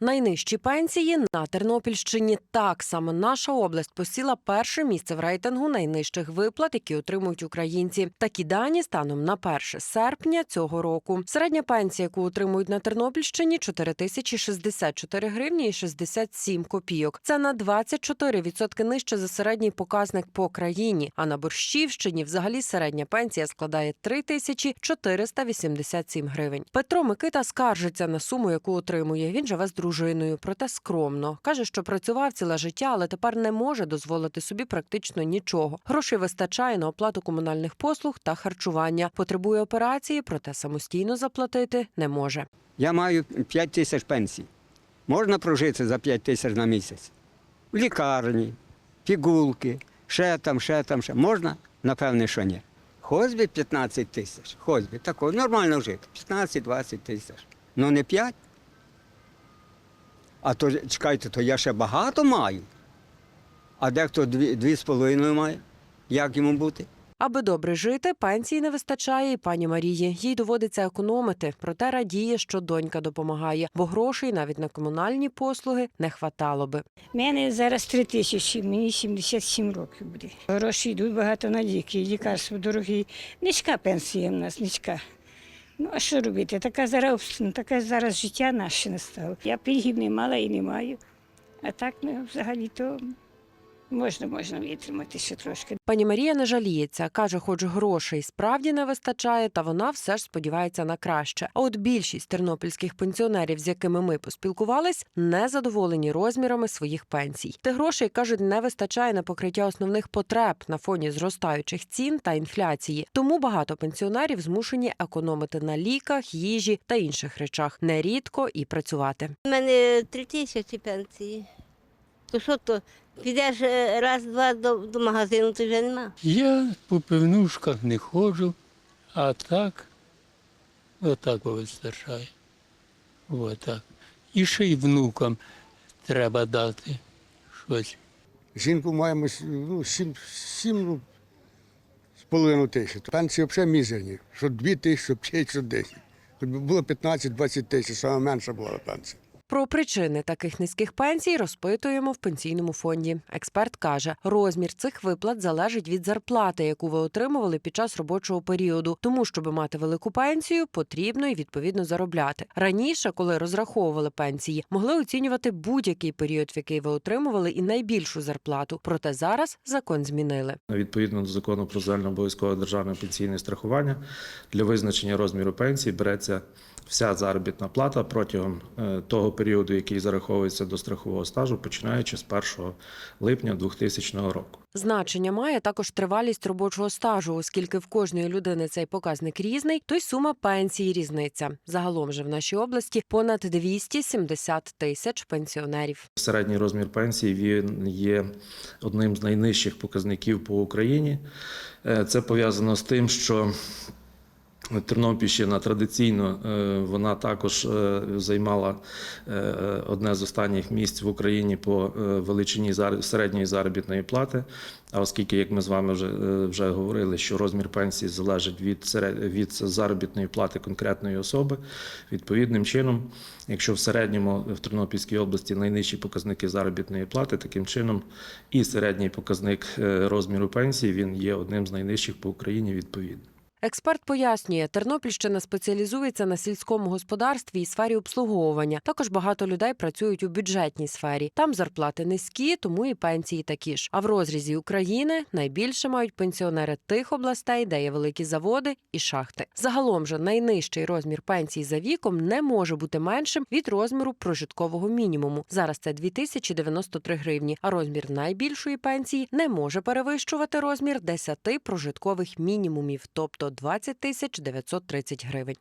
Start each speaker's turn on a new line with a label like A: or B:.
A: Найнижчі пенсії на Тернопільщині. Так саме наша область посіла перше місце в рейтингу найнижчих виплат, які отримують українці. Такі дані станом на 1 серпня цього року. Середня пенсія, яку отримують на Тернопільщині, 4064 гривні і 67 копійок. Це на 24% нижче за середній показник по країні. А на Борщівщині взагалі середня пенсія складає 3487 гривень. Петро Микита скаржиться на суму, яку отримує. Він живе з дружиною, проте скромно. Каже, що працював ціле життя, але тепер не може дозволити собі практично нічого. Грошей вистачає на оплату комунальних послуг та харчування. Потребує операції, проте самостійно заплатити не може.
B: Я маю 5 тисяч пенсій. Можна прожити за 5 тисяч на місяць? В лікарні, пігулки, ще там, ще там, ще. Можна? Напевне, що ні. Хоч би 15 тисяч, хоч би такого, нормально жити. 15-20 тисяч. Ну не 5. А то чекайте, то я ще багато маю. А дехто дві, дві з половиною має. Як йому бути?
A: Аби добре жити, пенсії не вистачає і пані Марії. Їй доводиться економити, проте радіє, що донька допомагає, бо грошей навіть на комунальні послуги не хватало би.
C: У мене зараз три тисячі, мені 77 років буде. Гроші йдуть багато на ліки, лікарство дорогі. Низька пенсія в нас, низька. Ну, а що робити? Така зараз, таке зараз життя наше настало. Я пільгів не мала і не маю. А так, ну, взагалі-то можна, можна витримати ще трошки.
A: Пані Марія не жаліється, каже, хоч грошей справді не вистачає, та вона все ж сподівається на краще. А от більшість тернопільських пенсіонерів, з якими ми поспілкувались, не задоволені розмірами своїх пенсій. Тих грошей кажуть, не вистачає на покриття основних потреб на фоні зростаючих цін та інфляції. Тому багато пенсіонерів змушені економити на ліках, їжі та інших речах, нерідко і працювати.
D: У мене три тисячі пенсії. То що то? Підеш е, раз-два до, до магазину, то вже нема.
E: Я по пивнушках не ходжу, а так, отак вистачає. Отак. І ще й внукам треба дати щось.
F: Жінку маємо ну, сім, сім ну, з половиною тисяч. Пенсії взагалі мізерні. Що дві тисячі, що п'ять, що десять. Хоч би було 15-20 тисяч, саме менша була пенсія.
A: Про причини таких низьких пенсій розпитуємо в пенсійному фонді. Експерт каже, розмір цих виплат залежить від зарплати, яку ви отримували під час робочого періоду. Тому, щоб мати велику пенсію, потрібно і відповідно заробляти. Раніше, коли розраховували пенсії, могли оцінювати будь-який період, в який ви отримували, і найбільшу зарплату. Проте зараз закон змінили.
G: Відповідно до закону про загальнообов'язкове державне пенсійне страхування для визначення розміру пенсії береться вся заробітна плата протягом е, того періоду, який зараховується до страхового стажу, починаючи з 1 липня 2000 року.
A: Значення має також тривалість робочого стажу, оскільки в кожної людини цей показник різний, то й сума пенсії різниця. Загалом же в нашій області понад 270 тисяч пенсіонерів.
G: Середній розмір пенсії він є одним з найнижчих показників по Україні. Е, Це пов'язано з тим, що Тернопільщина традиційно е, вона також е, займала е, одне з останніх місць в Україні по величині середньої заробітної плати. А оскільки, як ми з вами вже, вже говорили, що розмір пенсії залежить від, від заробітної плати конкретної особи, відповідним чином, якщо в середньому в Тернопільській області найнижчі показники заробітної плати, таким чином і середній показник розміру пенсії він є одним з найнижчих по Україні відповідно.
A: Експерт пояснює, Тернопільщина спеціалізується на сільському господарстві і сфері обслуговування. Також багато людей працюють у бюджетній сфері. Там зарплати низькі, тому і пенсії такі ж. А в розрізі України найбільше мають пенсіонери тих областей, де є великі заводи і шахти. Загалом же найнижчий розмір пенсії за віком не може бути меншим від розміру прожиткового мінімуму. Зараз це 2093 гривні. А розмір найбільшої пенсії не може перевищувати розмір 10 прожиткових мінімумів, тобто 20 тисяч 930 гривень.